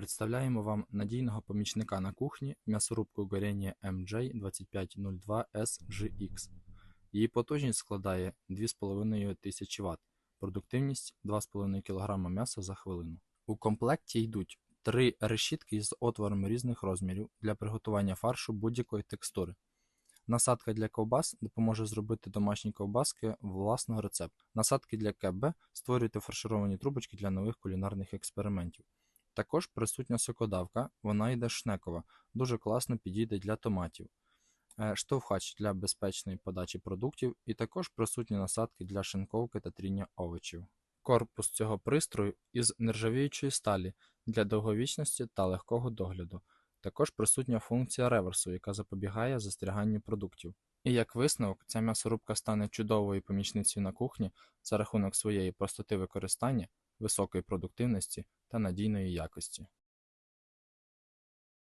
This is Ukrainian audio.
Представляємо вам надійного помічника на кухні м'ясорубку горіння MJ2502SGX. Її потужність складає 2500 Вт, продуктивність 2,5 кг м'яса за хвилину. У комплекті йдуть три решітки з отворами різних розмірів для приготування фаршу будь-якої текстури. Насадка для ковбас допоможе зробити домашні ковбаски власного рецепту. Насадки для КБ створюйте фаршировані трубочки для нових кулінарних експериментів. Також присутня сокодавка, вона йде шнекова, дуже класно підійде для томатів. Е, Штовхач для безпечної подачі продуктів і також присутні насадки для шинковки та тріння овочів. Корпус цього пристрою із нержавіючої сталі для довговічності та легкого догляду. Також присутня функція реверсу, яка запобігає застряганню продуктів. І як висновок, ця м'ясорубка стане чудовою помічницею на кухні за рахунок своєї простоти використання, високої продуктивності та надійної якості.